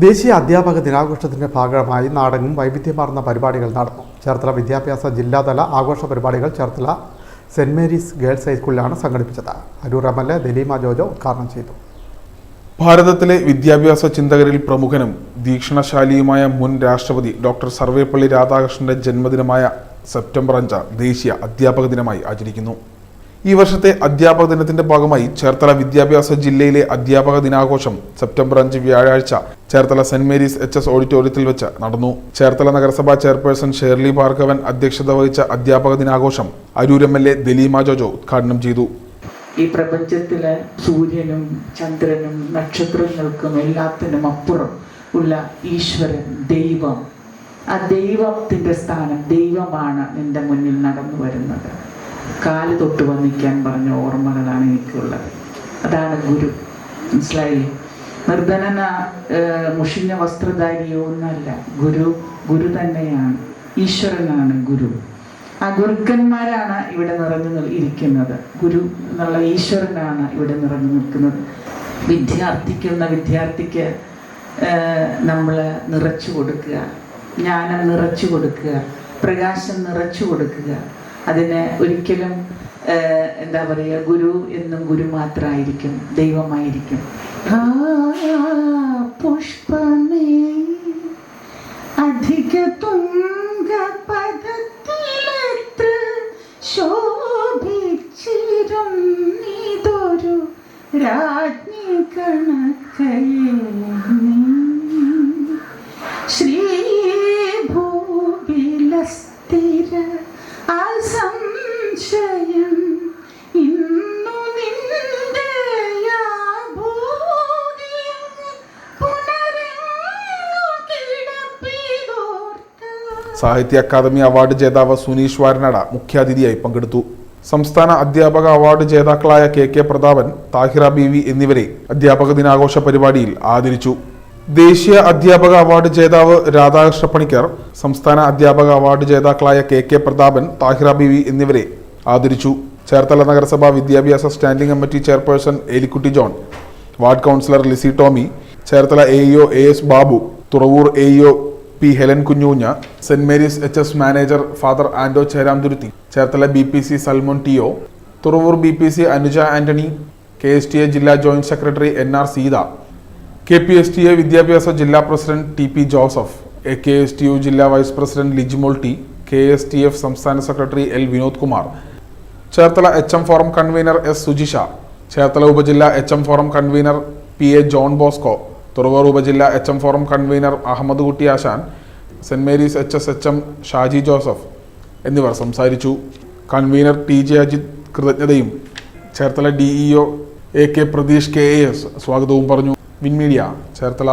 ദേശീയ അധ്യാപക ദിനാഘോഷത്തിന്റെ ഭാഗമായി നാടകം വൈവിധ്യമാർന്ന പരിപാടികൾ നടന്നു. ചേർത്തല വിദ്യാഭ്യാസ ജില്ലാതല ആഘോഷ പരിപാടികൾ ചേർത്തല സെന്റ് മേരീസ് ഗേൾസ് ഹൈസ്കൂളിലാണ് സംഘടിപ്പിച്ചത്. Aroor M L A Dalima Jojo ഉദ്ഘാടനം ചെയ്തു. ഭാരതത്തിലെ വിദ്യാഭ്യാസ ചിന്തകരിൽ പ്രമുഖനും ദീക്ഷണശാലിയുമായ മുൻ രാഷ്ട്രപതി ഡോക്ടർ സർവേപ്പള്ളി രാധാകൃഷ്ണന്റെ ജന്മദിനമായ സെപ്റ്റംബർ അഞ്ച് ദേശീയ അധ്യാപക ദിനമായി ആചരിക്കുന്നു. ഈ വർഷത്തെ അധ്യാപക ദിനത്തിന്റെ ഭാഗമായി ചേർത്തല വിദ്യാഭ്യാസ ജില്ലയിലെ അധ്യാപക ദിനാഘോഷം സെപ്റ്റംബർ അഞ്ച് വ്യാഴാഴ്ച Cherthala saint Mary's H S ഓഡിറ്റോറിയത്തിൽ വെച്ച് നടന്നു. ചേർത്തല നഗരസഭാ ചെയർപേഴ്സൺ ഷേർലി ഭാർഗവൻ അധ്യക്ഷത വഹിച്ച അധ്യാപക ദിനാഘോഷം Aroor M L A Dalima Jojo ഉദ്ഘാടനം ചെയ്തു. ഈ പ്രപഞ്ചത്തിലെ സൂര്യനും ചന്ദ്രനും നക്ഷത്രങ്ങൾക്കും എല്ലാത്തിനും അപ്പുറം ഉള്ള ഈശ്വരൻ ദൈവം. ആ ദൈവത്തിന്റെ സ്ഥാനം ദൈവമാണ് നിന്റെ മുന്നിൽ നടന്നു വരുന്നത് കാൽ തൊട്ട് വന്നിക്കാൻ പറഞ്ഞ ഓർമ്മകളാണ് എനിക്കുള്ളത്. അതാണ് ഗുരു. മനസ്സിലായില്ലേ? നിർധനന മുഷിഞ്ഞ വസ്ത്രധാരിയോ ഒന്നല്ല. ഗുരു ഗുരു തന്നെയാണ്. ഈശ്വരനാണ് ഗുരു. ആ ഗുരുക്കന്മാരാണ് ഇവിടെ നിറഞ്ഞു ഇരിക്കുന്നത്. ഗുരു എന്നുള്ള ഈശ്വരനാണ് ഇവിടെ നിറഞ്ഞു നിൽക്കുന്നത്. വിദ്യാർത്ഥിക്കുന്ന വിദ്യാർത്ഥിക്ക് നമ്മൾ നിറച്ചു കൊടുക്കുക. ജ്ഞാനം നിറച്ചു കൊടുക്കുക. പ്രകാശം നിറച്ചു കൊടുക്കുക. അതിന് ഒരിക്കലും എന്താ പറയുക ഗുരു എന്നും ഗുരു മാത്രമായിരിക്കും ദൈവമായിരിക്കും. പുഷ്പമേ അധിക തുങ്ക പദത്തിലെത്ര ശോഭിച്ചിരുന്നിതൊരു രാജ്ഞി കണക്കയേ അസംശയം ഇന്നു സാഹിത്യ അക്കാദമി അവാർഡ് ജേതാവ് സുനീഷ് വാരനാട മുഖ്യാതിഥിയായി പങ്കെടുത്തു. സംസ്ഥാന അധ്യാപക അവാർഡ് ജേതാക്കളായ K K Prathapan Thahira B V എന്നിവരെ അധ്യാപക ദിനാഘോഷ പരിപാടിയിൽ ആദരിച്ചു. ദേശീയ അധ്യാപക അവാർഡ് ജേതാവ് രാധാകൃഷ്ണ പണിക്കർ സംസ്ഥാന അധ്യാപക അവാർഡ് ജേതാക്കളായ K K Prathapan Thahira B V എന്നിവരെ ആദരിച്ചു. ചേർത്തല നഗരസഭാ വിദ്യാഭ്യാസ standing committee chairperson Elikutty John. Ward councillor Lissy Tomy. Cherthala A EO A S Babu. Thuravoor A EO P Helen കുഞ്ഞൂഞ്ഞ. Saint Mary's H S manager father Ando Cheramthuruthy. Cherthala B P C Salmon T O. Thuravoor B P C Anuja Antony. K S T A ജില്ലാ joint secretary N R Seetha. K P S T A വിദ്യാഭ്യാസ ജില്ലാ president T P Joseph. A K S T U ജില്ലാ vice president Lijimol T. K S T F സംസ്ഥാന secretary L Vinod Kumar. Cherthala H M forum convener S Sujisha Cherthala ഉപജില്ല H M forum convener P A John Bosco Thuravoor ഉപജില്ല H M forum convener Ahammed Kutty Asan saint Mary's H S H M Shaji Joseph എന്നിവർ സംസാരിച്ചു. Convener T J Ajith കൃതജ്ഞതയും Cherthala DEO A K Pratheesh K A S സ്വാഗതവും പറഞ്ഞു. വിൻമീഡിയ ചേർത്തല.